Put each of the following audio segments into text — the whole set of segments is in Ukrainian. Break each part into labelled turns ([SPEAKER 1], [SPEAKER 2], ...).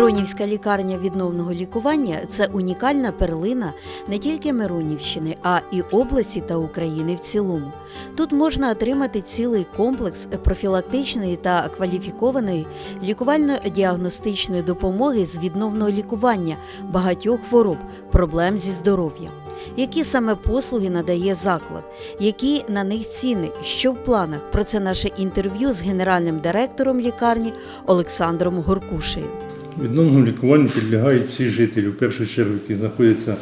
[SPEAKER 1] Миронівська лікарня відновного лікування це унікальна перлина не тільки Миронівщини, а і області та України в цілому. Тут можна отримати цілий комплекс профілактичної та кваліфікованої лікувально-діагностичної допомоги з відновного лікування багатьох хвороб, проблем зі здоров'ям. Які саме послуги надає заклад, які на них ціни, що в планах? Про це наше інтерв'ю з генеральним директором лікарні Олександром Горкушею.
[SPEAKER 2] Відновленому лікуванню підлягають всі жителі, в першу чергу, які знаходяться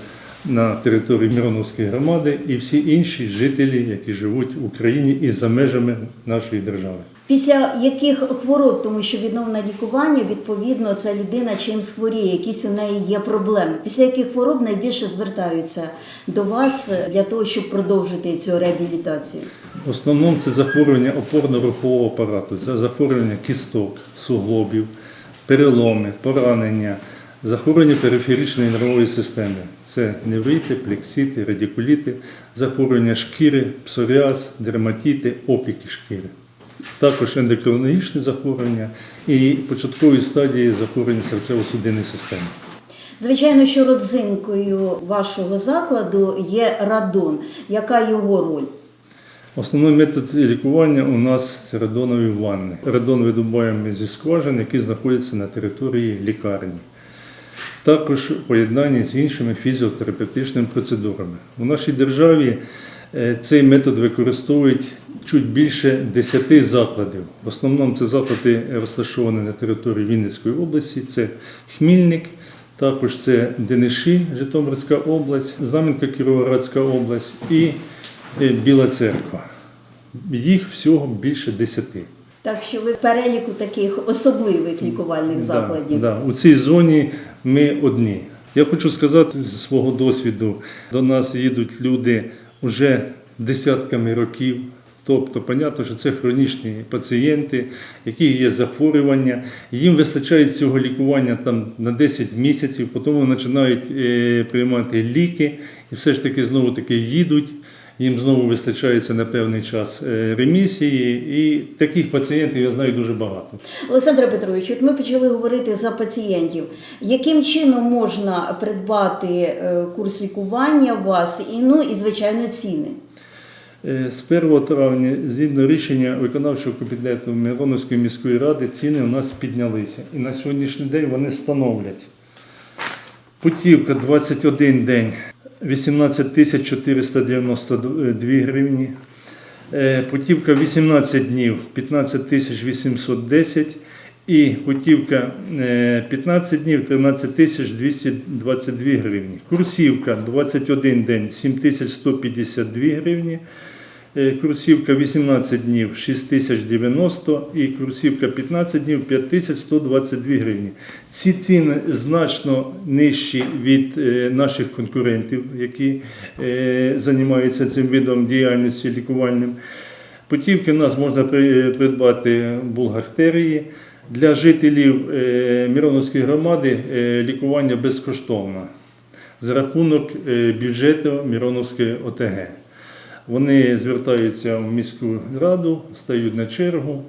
[SPEAKER 2] на території Мироновської громади, і всі інші жителі, які живуть в Україні і за межами нашої держави.
[SPEAKER 1] Після яких хвороб, тому що відновлене лікування, відповідно, ця людина чимсь хворіє, якісь у неї є проблеми. Після яких хвороб найбільше звертаються до вас для того, щоб продовжити цю реабілітацію?
[SPEAKER 2] В основному це захворювання опорно-рухового апарату, це захворювання кісток, суглобів, переломи, поранення, захворювання периферичної нервової системи. Це неврити, плексити, радикуліти, захворювання шкіри, псоріаз, дерматити, опіки шкіри. Також ендокринологічні захворювання і початкові стадії захворювання серцево-судинної системи.
[SPEAKER 1] Звичайно, що родзинкою вашого закладу є радон. Яка його роль?
[SPEAKER 2] Основний метод лікування у нас це радонові ванни. Радон видобуваємо зі скважин, які знаходяться на території лікарні. Також в поєднанні з іншими фізіотерапевтичними процедурами. У нашій державі е, цей метод використовують чуть більше 10 закладів. В основному це заклади розташовані на території Вінницької області, це Хмільник, також це Дениші, Житомирська область, Знам'янка Кіровоградська область і Біла Церква. Їх всього більше 10.
[SPEAKER 1] Так що ви в переліку таких особливих лікувальних закладів.
[SPEAKER 2] Да, да. У цій зоні ми одні. Я хочу сказати зі свого досвіду, до нас їдуть люди вже десятками років. Тобто, понятно, що це хронічні пацієнти, які є захворювання. Їм вистачає цього лікування там на 10 місяців, потім починають е, приймати ліки і все ж таки знову таки їдуть. Їм знову вистачається на певний час е, ремісії, і таких пацієнтів я знаю дуже багато.
[SPEAKER 1] Олександре Петровичу, от ми почали говорити за пацієнтів. Яким чином можна придбати е, курс лікування у вас і ну і звичайно ціни?
[SPEAKER 2] Е, З 1 травня, згідно рішення виконавчого комітету Мироновської міської ради, ціни у нас піднялися. І на сьогоднішній день вони становлять путівка 21 день 18 тисяч 492 гривні. Е, Путівка 18 днів 15 тисяч 810 і путівка е, 15 днів 13 тисяч 222 гривні. Курсівка 21 день 7 тисяч 152 гривні. Е, Курсівка 18 днів 6090 і курсівка 15 днів 5122 гривні. Ці ціни значно нижчі від е, наших конкурентів, які е, займаються цим видом діяльності лікувальним. Путівки в нас можна придбати в Булгартерії. Для жителів Мироновської громади лікування безкоштовне за рахунок бюджету Мироновської ОТГ. Вони звертаються в міську раду, стають на чергу,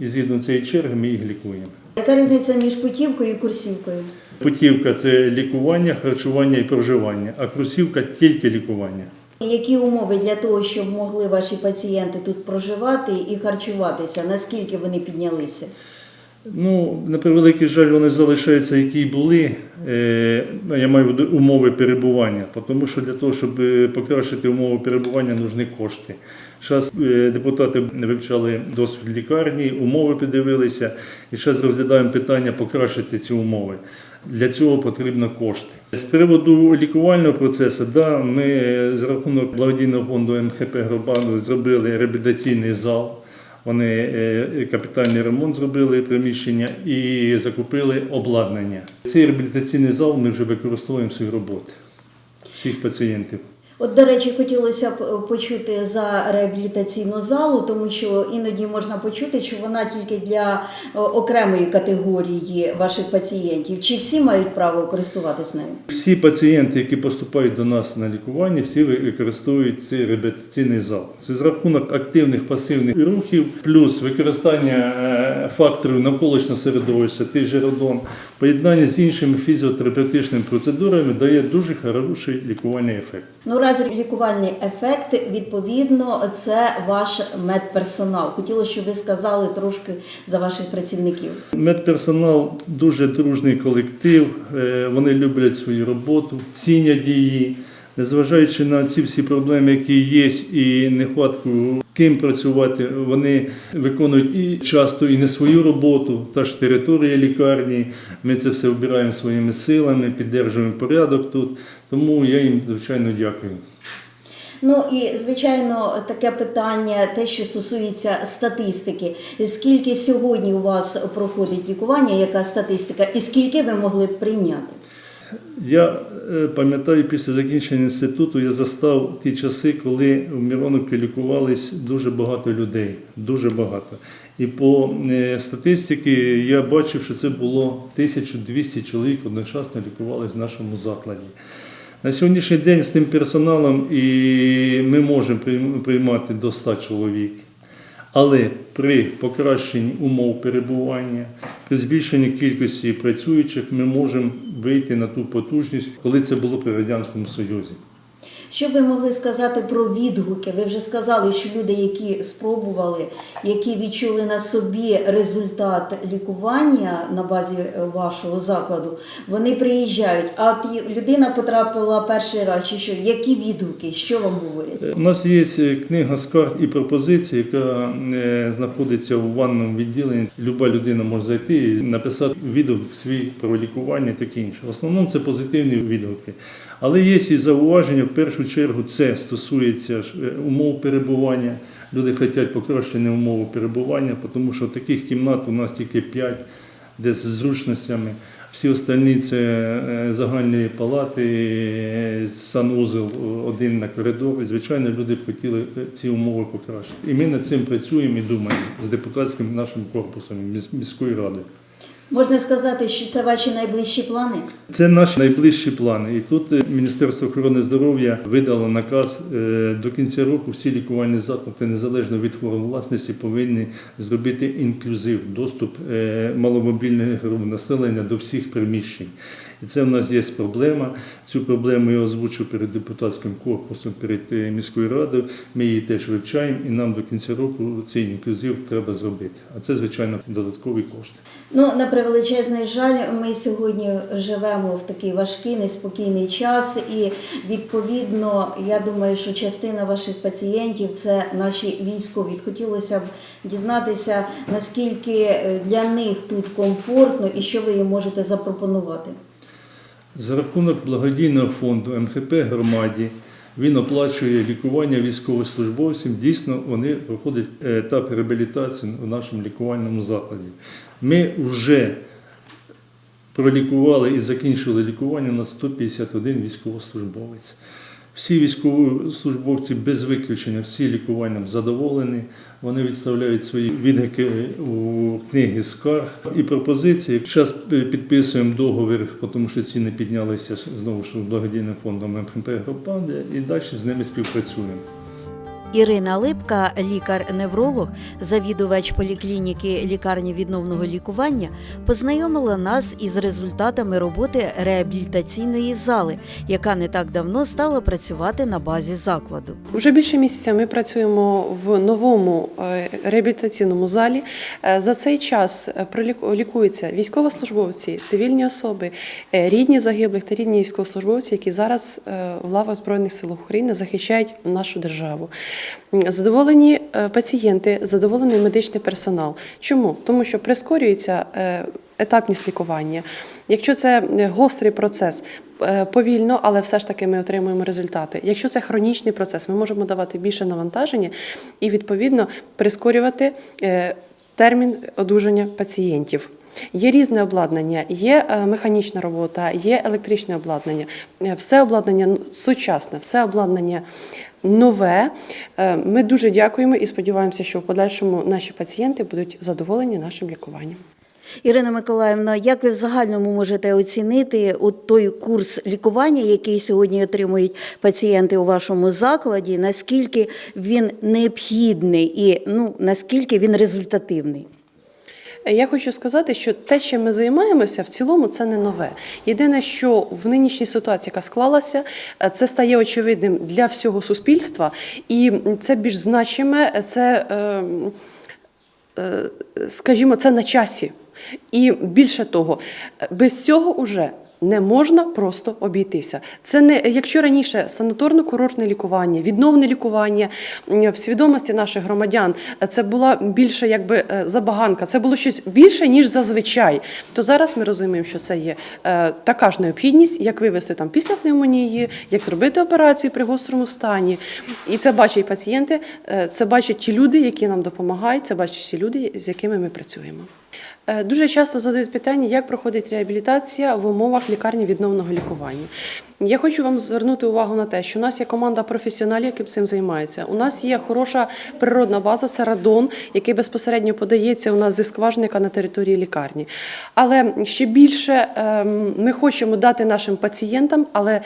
[SPEAKER 2] і згідно цієї черги ми їх лікуємо.
[SPEAKER 1] Яка різниця між путівкою і курсівкою?
[SPEAKER 2] Путівка це лікування, харчування і проживання, а курсівка тільки лікування.
[SPEAKER 1] Які умови для того, щоб могли ваші пацієнти тут проживати і харчуватися? Наскільки вони піднялися?
[SPEAKER 2] Ну, на превеликий жаль, вони залишаються, які були. Е, Я маю умови перебування, тому що для того, щоб е, покращити умови перебування, нужні кошти. Зараз е, депутати вивчали досвід лікарні, умови піддивилися, і зараз розглядаємо питання покращити ці умови. Для цього потрібно кошти. З приводу лікувального процесу, да, ми з рахунок благодійного фонду МХП Гробану зробили реабілітаційний зал. Вони е, капітальний ремонт зробили приміщення і закупили обладнання. Цей реабілітаційний зал ми вже використовуємо в своїй роботі всіх пацієнтів.
[SPEAKER 1] От, до речі, хотілося б е, почути за реабілітаційну залу, тому що іноді можна почути, що вона тільки для е, окремої категорії ваших пацієнтів. Чи всі мають право користуватись нею?
[SPEAKER 2] Всі пацієнти, які поступають до нас на лікування, всі використовують цей реабілітаційний зал. Це з рахунок активних пасивних рухів, плюс використання е, факторів навколишнього середовища, той же радон, поєднання з іншими фізіотерапевтичними процедурами дає дуже хороший лікувальний ефект.
[SPEAKER 1] Ну, разі лікувальний ефект, відповідно, це ваш медперсонал. Хотілося, щоб ви сказали трошки за ваших працівників.
[SPEAKER 2] Медперсонал дуже дружний колектив, е, вони люблять свою роботу, цінять її. Незважаючи на ці всі проблеми, які є, і нехватку ким працювати, вони виконують і часто і не свою роботу, та ж територія лікарні. Ми це все обираємо своїми силами, підтримуємо порядок тут. Тому я їм звичайно дякую.
[SPEAKER 1] Ну і звичайно, таке питання, те, що стосується статистики. Скільки сьогодні у вас проходить лікування? Яка статистика, і скільки ви могли б прийняти?
[SPEAKER 2] Я е, пам'ятаю, після закінчення інституту я застав ті часи, коли в Мироновці лікувались дуже багато людей. Дуже багато. І по е, статистиці я бачив, що це було 1200 чоловік одночасно лікувались в нашому закладі. На сьогоднішній день з тим персоналом і ми можемо приймати до 100 чоловік. Але при покращенні умов перебування, при збільшенні кількості працюючих ми можемо вийти на ту потужність, коли це було при Радянському Союзі.
[SPEAKER 1] Що ви могли сказати про відгуки? Ви вже сказали, що люди, які спробували, які відчули на собі результат лікування на базі е, вашого закладу, вони приїжджають. А от людина потрапила перший раз, чи що? Які відгуки? Що вам говорять?
[SPEAKER 2] У нас є е, книга скарг і пропозицій, яка е, знаходиться у ванному відділенні. Люба людина може зайти і написати відгук свій про лікування таке інше. В основному це позитивні відгуки. Але є і зауваження, в першу чергу це стосується е, умов перебування. Люди хочуть покращення умов перебування, тому що таких кімнат у нас тільки 5, де з зручностями. Всі остальні це е, загальні палати, е, санузел один на коридор. Звичайно, люди б хотіли ці умови покращити. І ми над цим працюємо і думаємо з депутатським нашим корпусом міс- міської ради.
[SPEAKER 1] Можна сказати, що це ваші найближчі плани?
[SPEAKER 2] Це наші найближчі плани. І тут е, Міністерство охорони здоров'я видало наказ е, до кінця року всі лікувальні заклади, незалежно від форм власності, повинні зробити інклюзив, доступ е, маломобільних груп населення до всіх приміщень. І це в нас є проблема. Цю проблему я озвучу перед депутатським корпусом, перед е, міською радою. Ми її теж вивчаємо, і нам до кінця року цей інклюзив треба зробити. А це, звичайно, додаткові кошти.
[SPEAKER 1] Ну, на превеличезний жаль, ми сьогодні живемо в такий важкий, неспокійний час, і відповідно, я думаю, що частина ваших пацієнтів це наші військові. Хотілося б дізнатися, наскільки е, для них тут комфортно і що ви їм можете запропонувати.
[SPEAKER 2] За рахунок благодійного фонду МХП громаді він оплачує лікування військовослужбовців. Дійсно, вони проходять етап реабілітації у нашому лікувальному закладі. Ми вже пролікували і закінчили лікування на 151 військовослужбовець. Всі військовослужбовці без виключення, всі лікуванням задоволені. Вони відставляють свої відгуки у книги скарг і пропозиції. Зараз підписуємо договір, тому що ціни піднялися знову ж благодійним фондом МХП Громади і далі з ними співпрацюємо.
[SPEAKER 1] Ірина Липка, лікар-невролог, завідувач поліклініки лікарні відновного лікування, познайомила нас із результатами роботи реабілітаційної зали, яка не так давно стала працювати на базі закладу.
[SPEAKER 3] Вже більше місяця ми працюємо в новому е, реабілітаційному залі. Е, За цей час е, лікуються військовослужбовці, цивільні особи, рідні загиблих та рідні військовослужбовці, які зараз в лавах Збройних сил України захищають нашу державу. Задоволені е, пацієнти, задоволений медичний персонал. Чому? Тому що прискорюється е, етапність лікування. Якщо це е, гострий процес, повільно, але все ж таки ми отримуємо результати. Якщо це хронічний процес, ми можемо давати більше навантаження і відповідно прискорювати термін одужання пацієнтів. Є різне обладнання, є механічна робота, є електричне обладнання. Все обладнання сучасне, все обладнання нове. Е, Ми дуже дякуємо і сподіваємося, що в подальшому наші пацієнти будуть задоволені нашим лікуванням.
[SPEAKER 1] Ірина Миколаївна, як ви в загальному можете оцінити от той курс лікування, який сьогодні отримують пацієнти у вашому закладі? Наскільки він необхідний і ну наскільки він результативний?
[SPEAKER 3] Я хочу сказати, що те, чим ми займаємося, в цілому це не нове. Єдине, що в нинішній ситуації, яка склалася, е, це стає очевидним для всього суспільства, і це більш значиме, це, е, е, скажімо, це на часі. І більше того, без цього уже. Не можна просто обійтися. Це не якщо раніше санаторно-курортне лікування, відновне лікування в свідомості наших громадян це була більше якби е, забаганка, це було щось більше ніж зазвичай. То зараз ми розуміємо, що це є е, така ж необхідність, як вивести там після пневмонії, як зробити операцію при гострому стані. І це бачать пацієнти, е, це бачать ті люди, які нам допомагають, це бачать ті люди, з якими ми працюємо. Е, Дуже часто задають питання, як проходить реабілітація в умовах лікарні відновного лікування. Я хочу вам звернути увагу на те, що у нас є команда професіоналів, які цим займаються. У нас є хороша природна база, це радон, який безпосередньо подається у нас зі скважника на території лікарні. Але ще більше ем, ми хочемо дати нашим пацієнтам, але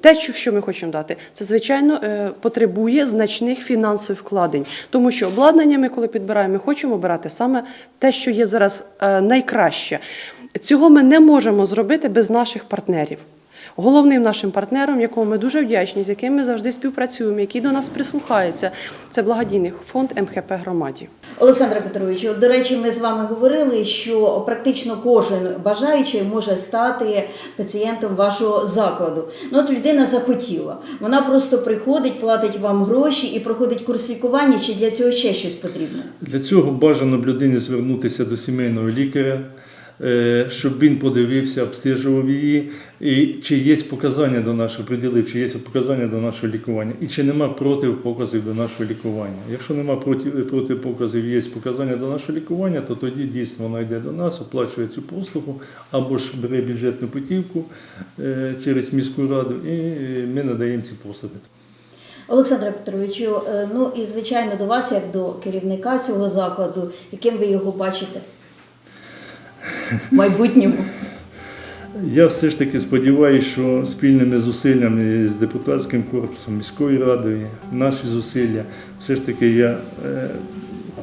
[SPEAKER 3] те, що- що ми хочемо дати, це звичайно е, потребує значних фінансових вкладень, тому що обладнання ми, коли підбираємо, ми хочемо обирати саме те, що є зараз е, найкраще. Цього ми не можемо зробити без наших партнерів. Головним нашим партнером, якому ми дуже вдячні, з яким ми завжди співпрацюємо, який до нас прислухається, це благодійний фонд МХП громаді.
[SPEAKER 1] Олександре Петровичу, до речі, ми з вами говорили, що практично кожен бажаючий може стати пацієнтом вашого закладу. Ну, от людина захотіла. Вона просто приходить, платить вам гроші і проходить курс лікування, чи для цього ще щось потрібно?
[SPEAKER 2] Для цього бажано б людині звернутися до сімейного лікаря, щоб він подивився, обстежував її, і чи є показання до нашого приділив, чи є показання до нашого лікування, і чи нема протипоказів до нашого лікування. Якщо нема протипоказів, є показання до нашого лікування, то тоді дійсно вона йде до нас, оплачує цю послугу, або ж бере бюджетну путівку е, через міську раду, і е, ми надаємо ці послуги.
[SPEAKER 1] Олександре Петровичу, е, ну і звичайно до вас, як до керівника цього закладу, яким ви його бачите майбутньому.
[SPEAKER 2] Я все ж таки сподіваюся, що спільними зусиллями з депутатським корпусом, міською радою, наші зусилля, все ж таки я е,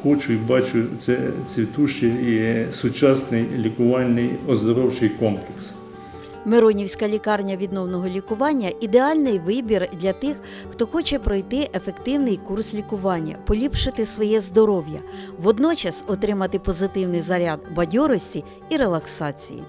[SPEAKER 2] хочу і бачу це цвітущий і сучасний лікувальний оздоровчий комплекс.
[SPEAKER 1] Миронівська лікарня відновного лікування ідеальний вибір для тих, хто хоче пройти ефективний курс лікування, поліпшити своє здоров'я, водночас отримати позитивний заряд бадьорості і релаксації.